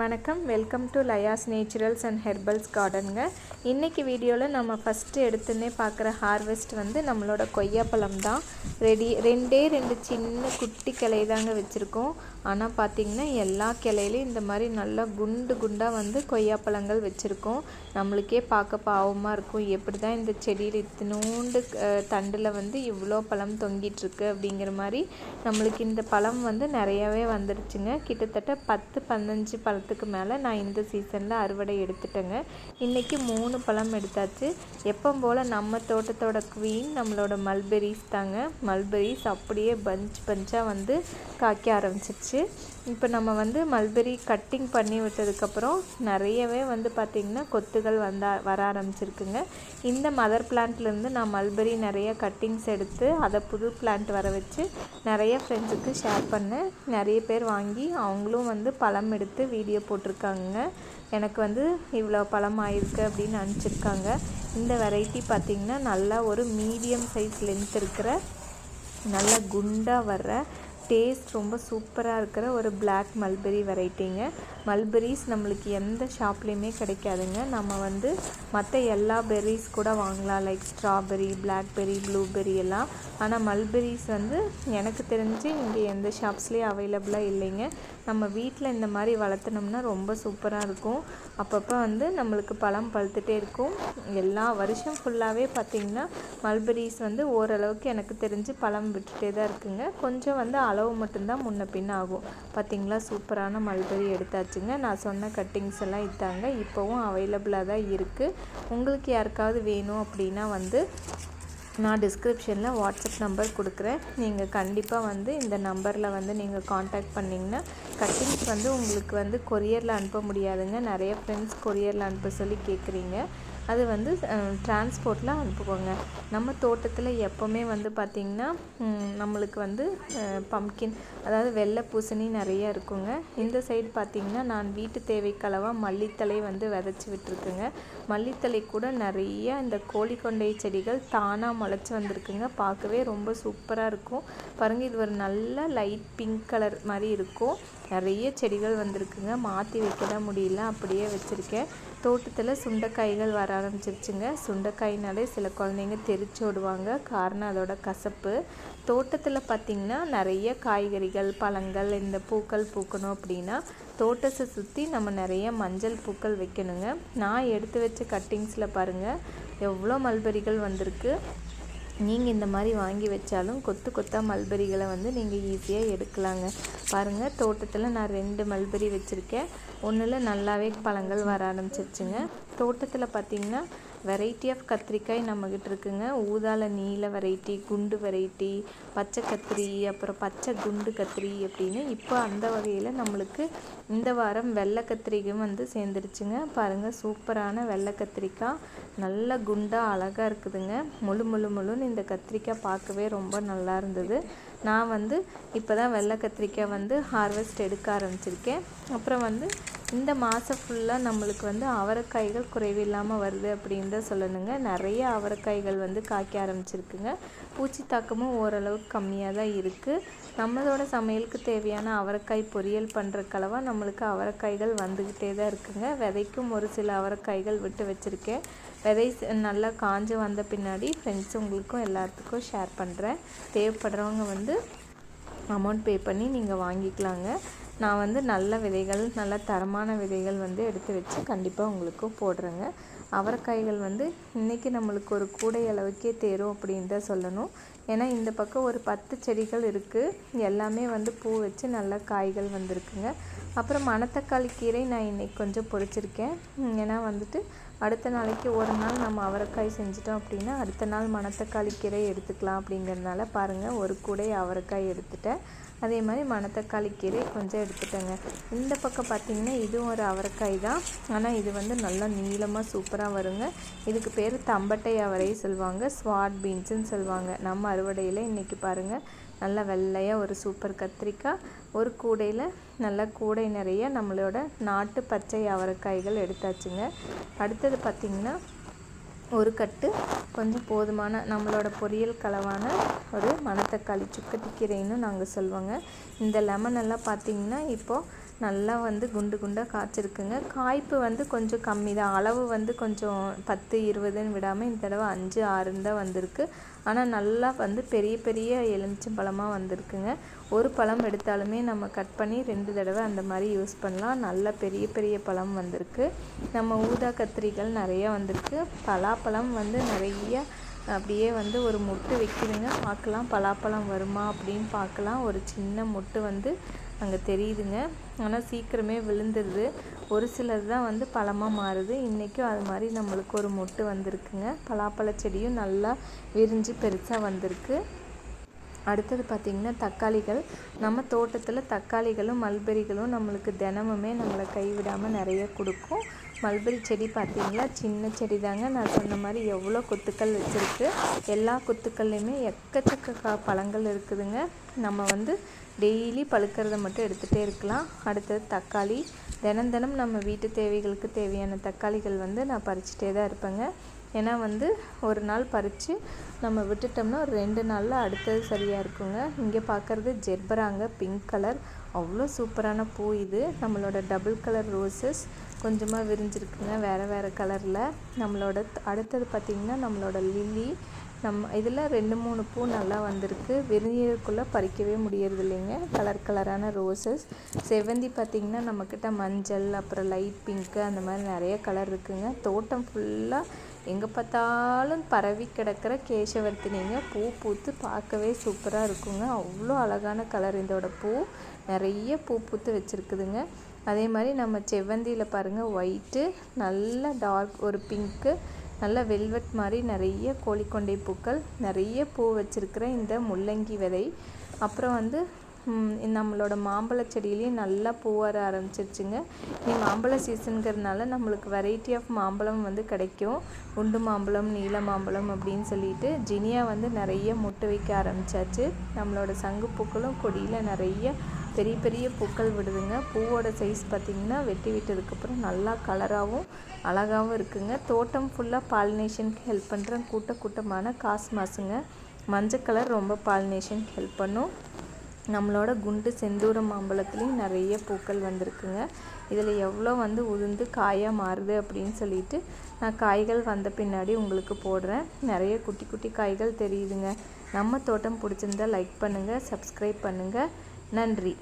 வணக்கம். Welcome to Laya's naturals and herbals கார்டனுங்க இன்றைக்கி வீடியோவில் நம்ம ஃபஸ்ட்டு எடுத்துன்னே பார்க்குற ஹார்வெஸ்ட் வந்து நம்மளோட கொய்யாப்பழம் தான். ரெடி ரெண்டே ரெண்டு சின்ன குட்டி கிளை தாங்க வச்சுருக்கோம். ஆனால் பார்த்திங்கன்னா எல்லா கிளையிலையும் இந்த மாதிரி நல்லா குண்டு குண்டாக வந்து கொய்யாப்பழங்கள் வச்சுருக்கோம். நம்மளுக்கே பார்க்க பாவமாக இருக்கும். எப்படி தான் இந்த செடியில் இத்தினோண்டு தண்டில் வந்து இவ்வளோ பழம் தொங்கிட்டுருக்கு அப்படிங்கிற மாதிரி நம்மளுக்கு இந்த பழம் வந்து நிறையாவே வந்துடுச்சுங்க கிட்டத்தட்ட பத்து பதினஞ்சு பழம் பழத்துக்கு மேலே நான் இந்த சீசனில் அறுவடை எடுத்துட்டேங்க. இன்றைக்கி மூணு பழம் எடுத்தாச்சு. எப்போ போல் நம்ம தோட்டத்தோட குவீன் நம்மளோட மல்பெரிஸ் தாங்க. மல்பெரிஸ் அப்படியே பஞ்ச் பஞ்சாக வந்து காய்க்க ஆரம்பிச்சிருச்சு. இப்போ நம்ம வந்து மல்பெரி கட்டிங் பண்ணி விட்டதுக்கப்புறம் நிறையவே வந்து பார்த்திங்கன்னா கொத்துகள் வந்தா வர ஆரம்பிச்சிருக்குங்க. இந்த மதர் பிளான்ட்லேருந்து நான் மல்பெரி நிறைய கட்டிங்ஸ் எடுத்து அதை புது பிளான்ட் வர வச்சு நிறைய ஃப்ரெண்ட்ஸுக்கு ஷேர் பண்ணேன். நிறைய பேர் வாங்கி அவங்களும் வந்து பழம் எடுத்து வீடியோ போட்டிருக்காங்க எனக்கு வந்து இவ்வளோ பழம் ஆயிருக்கு அப்படின்னு அனுப்பிச்சிருக்காங்க இந்த வெரைட்டி பார்த்திங்கன்னா நல்லா ஒரு மீடியம் சைஸ் லென்த் இருக்கிற நல்லா குண்டாக வர்ற டேஸ்ட் ரொம்ப சூப்பராக இருக்கிற ஒரு பிளாக் மல்பெரி வெரைட்டிங்க மல்பெரிஸ் நம்மளுக்கு எந்த ஷாப்லேயுமே கிடைக்காதுங்க. நம்ம வந்து மற்ற எல்லா பெர்ரிஸ் கூட வாங்கலாம். லைக் ஸ்ட்ராபெரி பிளாக்பெரி ப்ளூபெரி எல்லாம். ஆனால் மல்பெரிஸ் வந்து எனக்கு தெரிஞ்சு இங்கே எந்த ஷாப்ஸ்லேயும் அவைலபிளாக இல்லைங்க. நம்ம வீட்டில் இந்த மாதிரி வளர்த்துனோம்னா ரொம்ப சூப்பராக இருக்கும். அப்பப்போ வந்து நம்மளுக்கு பழம் பழுத்துட்டே இருக்கும். எல்லா வருஷம் ஃபுல்லாகவே பார்த்திங்கன்னா மல்பெரிஸ் வந்து ஓரளவுக்கு எனக்கு தெரிஞ்சு பழம் விட்டுட்டே தான் இருக்குங்க. கொஞ்சம் வந்து அளவு மட்டும்தான் முன்ன பின்ன ஆகும். பார்த்திங்களா சூப்பரான மல்பெரி எடுத்தாச்சுங்க. நான் சொன்ன கட்டிங்ஸ் எல்லாம் இத்தாங்க இப்போவும் அவைலபிளாக தான் இருக்குது உங்களுக்கு யாருக்காவது வேணும் அப்படின்னா வந்து நான் டிஸ்கிரிப்ஷனில் வாட்ஸ்அப் நம்பர் கொடுக்குறேன். நீங்கள் கண்டிப்பாக வந்து இந்த நம்பரில் வந்து நீங்கள் காண்டாக்ட் பண்ணிங்கன்னா கட்டிங்ஸ் வந்து உங்களுக்கு வந்து கொரியரில் அனுப்ப முடியாதுங்க. நிறைய ஃப்ரெண்ட்ஸ் கொரியரில் அனுப்ப சொல்லி கேட்குறீங்க அது வந்து டிரான்ஸ்போர்ட்டில் அனுப்புவோங்க. நம்ம தோட்டத்தில் எப்போவுமே வந்து பார்த்திங்கன்னா நம்மளுக்கு வந்து பம்கின் அதாவது வெள்ளை பூசணி நிறைய இருக்குங்க. இந்த சைடு பார்த்திங்கன்னா நான் வீட்டு தேவைக்களவாக மல்லித்தலை வந்து விதைச்சி விட்டுருக்குங்க. மல்லித்தலை கூட நிறைய இந்த கோழிக்கொண்டை செடிகள் தானாக முளைச்சி வந்திருக்குங்க. பார்க்கவே ரொம்ப சூப்பராக இருக்கும். பாருங்கள் இது ஒரு நல்ல லைட் பிங்க் கலர் மாதிரி இருக்கும். நிறைய செடிகள் வந்திருக்குங்க. மாற்றி வைக்க முடியல. அப்படியே வச்சுருக்கேன். தோட்டத்தில் சுண்டைக்காய்கள் வர ஆரம்பிச்சிருச்சுங்க. சுண்டைக்காய்னாலே சில குழந்தைங்க தெரிச்சு விடுவாங்க. காரணம் அதோட கசப்பு. தோட்டத்தில் பார்த்திங்கன்னா நிறைய காய்கறிகள் பழங்கள் இந்த பூக்கள் பூக்கணும் அப்படின்னா தோட்டத்தை சுற்றி நம்ம நிறைய மஞ்சள் பூக்கள் வைக்கணுங்க. நான் எடுத்து வச்ச கட்டிங்ஸில் பாருங்கள் எவ்வளோ மல்பெரிகள் வந்திருக்கு. நீங்கள் இந்த மாதிரி வாங்கி வச்சாலும் கொத்து கொத்தாக மல்பெரிகளை வந்து நீங்கள் ஈஸியாக எடுக்கலாங்க. பாருங்கள் தோட்டத்தில் நான் ரெண்டு மல்பெரி வச்சுருக்கேன். ஒன்றில் நல்லாவே பழங்கள் வர ஆரம்பிச்சிருச்சுங்க. தோட்டத்தில் பார்த்திங்கன்னா வெரைட்டி ஆஃப் கத்திரிக்காய் நம்மக்கிட்ட இருக்குங்க. ஊதால நீல வெரைட்டி குண்டு வெரைட்டி பச்சை கத்திரி அப்புறம் பச்சை குண்டு கத்திரி அப்படின்னு இப்போ அந்த வகையில் நம்மளுக்கு இந்த வாரம் வெள்ளை கத்திரிக்கும் வந்து சேர்ந்துருச்சுங்க. பாருங்கள் சூப்பரான வெள்ளை கத்திரிக்காய். நல்ல குண்டாக அழகாக இருக்குதுங்க. முழு முழு முழுன்னு இந்த கத்திரிக்காய் பார்க்கவே ரொம்ப நல்லா இருந்தது. நான் வந்து இப்போ தான் வெள்ளை கத்திரிக்காய் வந்து ஹார்வெஸ்ட் எடுக்க ஆரம்பிச்சிருக்கேன். அப்புறம் வந்து இந்த மாதம் ஃபுல்லாக நம்மளுக்கு வந்து அவரைக்காய்கள் குறைவில்லாமல் வருது அப்படின்னு தான் சொல்லணுங்க. நிறைய அவரைக்காய்கள் வந்து காய்க்க ஆரம்பிச்சிருக்குங்க. பூச்சி தாக்கமும் ஓரளவுக்கு கம்மியாக தான் இருக்குது நம்மளோட சமையலுக்கு தேவையான அவரைக்காய் பொரியல் பண்ணுறக்களவா நம்மளுக்கு அவரைக்காய்கள் வந்துக்கிட்டே தான் இருக்குங்க. விதைக்கும் ஒரு சில அவரைக்காய்கள் விட்டு வச்சுருக்கேன். விதை நல்லா காஞ்சு வந்த பின்னாடி ஃப்ரெண்ட்ஸ் உங்களுக்கும் எல்லாத்துக்கும் ஷேர் பண்ணுறேன் தேவைப்படுறவங்க வந்து அமௌண்ட் பே பண்ணி நீங்கள் வாங்கிக்கலாங்க. நான் வந்து நல்ல விதைகள் நல்ல தரமான விதைகள் வந்து எடுத்து வச்சு கண்டிப்பாக உங்களுக்கு போடுறேங்க. அவரைக்காய்கள் வந்து இன்றைக்கி நம்மளுக்கு ஒரு கூடை அளவுக்கே தேரும் அப்படின்னு தான் சொல்லணும். ஏன்னா இந்த பக்கம் ஒரு பத்து செடிகள் இருக்குது எல்லாமே வந்து பூ வச்சு நல்லா காய்கள் வந்திருக்குங்க. அப்புறம் மணத்தக்காளி கீரை நான் இன்றைக்கி கொஞ்சம் பொறிச்சிருக்கேன். ஏன்னா வந்துட்டு அடுத்த நாளைக்கு ஒரு நாள் நம்ம அவரைக்காய் செஞ்சிட்டோம் அப்படின்னா அடுத்த நாள் மணத்தக்காளி கீரை எடுத்துக்கலாம் அப்படிங்கிறதுனால பாருங்கள் ஒரு கூடை அவரைக்காய் எடுத்துட்டேன். அதே மாதிரி மணத்தக்காளி கீரை கொஞ்சம் எடுத்துட்டேங்க. இந்த பக்கம் பார்த்திங்கன்னா இதுவும் ஒரு அவரைக்காய் தான். ஆனால் இது வந்து நல்லா நீளமாக சூப்பராக வருங்க. இதுக்கு பேர் தம்பட்டை அவரை சொல்லுவாங்க ஸ்வாட் பீன்ஸுன்னு சொல்லுவாங்க. நம்ம அறுவடையில் இன்றைக்கி பாருங்கள் நல்லா வெள்ளையாக ஒரு சூப்பர் கத்திரிக்காய். ஒரு கூடையில் நல்லா கூடை நிறைய நம்மளோட நாட்டு பச்சை அவரைக்காய்கள் எடுத்தாச்சுங்க. அடுத்தது பார்த்திங்கன்னா ஒரு கட்டு கொஞ்சம் போதுமான நம்மளோட பொரியல் கலவான ஒரு மணத்தக்காளி சுக்கட்டி நாங்கள் சொல்லுவோங்க இந்த லெமன் எல்லாம் பார்த்திங்கன்னா இப்போது நல்லா வந்து குண்டு குண்டாக காய்ச்சிருக்குங்க. காய்ப்பு வந்து கொஞ்சம் கம்மி தான். அளவு வந்து கொஞ்சம் பத்து இருபதுன்னு விடாமல் இந்த தடவை அஞ்சு ஆறுன்னு தான் வந்திருக்கு. ஆனால் நல்லா வந்து பெரிய பெரிய எலுமிச்சம்பழமாக வந்திருக்குங்க. ஒரு பழம் எடுத்தாலுமே நம்ம கட் பண்ணி ரெண்டு தடவை அந்த மாதிரி யூஸ் பண்ணலாம். நல்ல பெரிய பெரிய பழம் வந்திருக்கு. நம்ம ஊதா கத்திரிகள் நிறைய வந்திருக்கு. பலாப்பழம் வந்து நிறைய அப்படியே வந்து ஒரு முட்டு வைக்கிதுங்க. பார்க்கலாம். பலாப்பழம் வருமா அப்படின்னு பார்க்கலாம். ஒரு சின்ன முட்டு வந்து அங்கே தெரியுதுங்க. ஆனால் சீக்கிரமே விழுந்துடுது ஒரு சிலர் தான் வந்து பழமாக மாறுது. இன்றைக்கும் அது மாதிரி நம்மளுக்கு ஒரு மொட்டு வந்திருக்குங்க. பலாப்பழ செடியும் நல்லா விரிஞ்சு பெருசாக வந்திருக்கு. அடுத்தது பார்த்திங்கன்னா தக்காளிகள். நம்ம தோட்டத்தில் தக்காளிகளும் மல்பெரிகளும் நம்மளுக்கு தினமுமே நம்மளை கைவிடாமல் நிறைய கொடுக்கும். மல்பெரி செடி பார்த்திங்களா? சின்ன செடி தாங்க நான் சொன்ன மாதிரி எவ்வளோ கொத்துக்கள் வச்சுருக்கு. எல்லா கொத்துக்கள்லையுமே எக்கச்சக்க கா பழங்கள் இருக்குதுங்க. நம்ம வந்து டெய்லி பழுக்கிறத மட்டும் எடுத்துகிட்டே இருக்கலாம். அடுத்தது தக்காளி. தினம் தினம் நம்ம வீட்டு தேவைகளுக்கு தேவையான தக்காளிகள் வந்து நான் பறிச்சுட்டே தான் இருப்பேங்க. ஏன்னா வந்து ஒரு நாள் பறித்து நம்ம விட்டுட்டோம்னா ஒரு ரெண்டு நாளில் அடுத்தது சரியாக இருக்குங்க. இங்கே பார்க்குறது ஜெர்பராங்க. Pink colour. அவ்வளோ சூப்பரான பூ இது. நம்மளோட டபுள் கலர் ரோசஸ். கொஞ்சமாக விரிஞ்சிருக்குங்க வேறு வேறு கலரில் நம்மளோட அடுத்தது பார்த்திங்கன்னா நம்மளோட லில்லி நம்ம இதில் ரெண்டு மூணு பூ நல்லா வந்திருக்கு. விரிஞ்சதுக்குள்ளே பறிக்கவே முடியறது இல்லைங்க கலர் கலரான ரோசஸ் செவ்வந்தி பார்த்திங்கன்னா நம்மக்கிட்ட மஞ்சள் அப்புறம் லைட் பிங்க்கு அந்த மாதிரி நிறைய கலர் இருக்குங்க. தோட்டம் ஃபுல்லாக எங்கே பார்த்தாலும் பரவி கிடக்கிற கேசவர்த்தினிங்க. பூ பூத்து பார்க்கவே சூப்பராக இருக்குங்க. அவ்வளோ அழகான கலர் இதோட பூ. நிறைய பூ பூத்து வச்சுருக்குதுங்க. அதே மாதிரி நம்ம செவ்வந்தியில் பாருங்கள் ஒயிட்டு நல்ல டார்க் ஒரு பிங்க்கு நல்ல வெல்வெட் மாதிரி நிறைய கோழிக்கொண்டை பூக்கள் நிறைய பூ வச்சுருக்கிற இந்த முள்ளங்கி விதை. அப்புறம் வந்து நம்மளோட மாம்பழ செடியிலையும் நல்லா பூ வர ஆரம்பிச்சிருச்சுங்க. நீ மாம்பழ சீசனுங்கிறதுனால நம்மளுக்கு வெரைட்டி ஆஃப் மாம்பழம் வந்து கிடைக்கும். உண்டு மாம்பழம் நீல மாம்பழம் அப்படின்னு சொல்லிட்டு ஜினியா வந்து நிறைய முட்டை வைக்க ஆரம்பித்தாச்சு நம்மளோட சங்கு பூக்களும் கொடியில் நிறைய பெரிய பெரிய பூக்கள் விடுதுங்க. பூவோட சைஸ் பார்த்திங்கன்னா வெட்டி விட்டதுக்கப்புறம் நல்லா கலராகவும் அழகாகவும் இருக்குங்க. தோட்டம் ஃபுல்லாக பாலினேஷனுக்கு ஹெல்ப் பண்ணுற கூட்ட கூட்டமான காஸ்மாஸுங்க மஞ்சள் கலர் ரொம்ப பாலினேஷனுக்கு ஹெல்ப் பண்ணும். நம்மளோட குண்டு செந்தூர மாம்பழத்துலேயும் நிறைய பூக்கள் வந்திருக்குங்க. இதில் எவ்வளோ வந்து உதிர்ந்து காயாக மாறுது அப்படின்னு சொல்லிட்டு நான் காய்கள் வந்த பின்னாடி உங்களுக்கு போடுறேன். நிறைய குட்டி குட்டி காய்கள் தெரியுதுங்க. நம்ம தோட்டம் பிடிச்சிருந்தா லைக் பண்ணுங்கள் சப்ஸ்கிரைப் பண்ணுங்கள் நன்றி.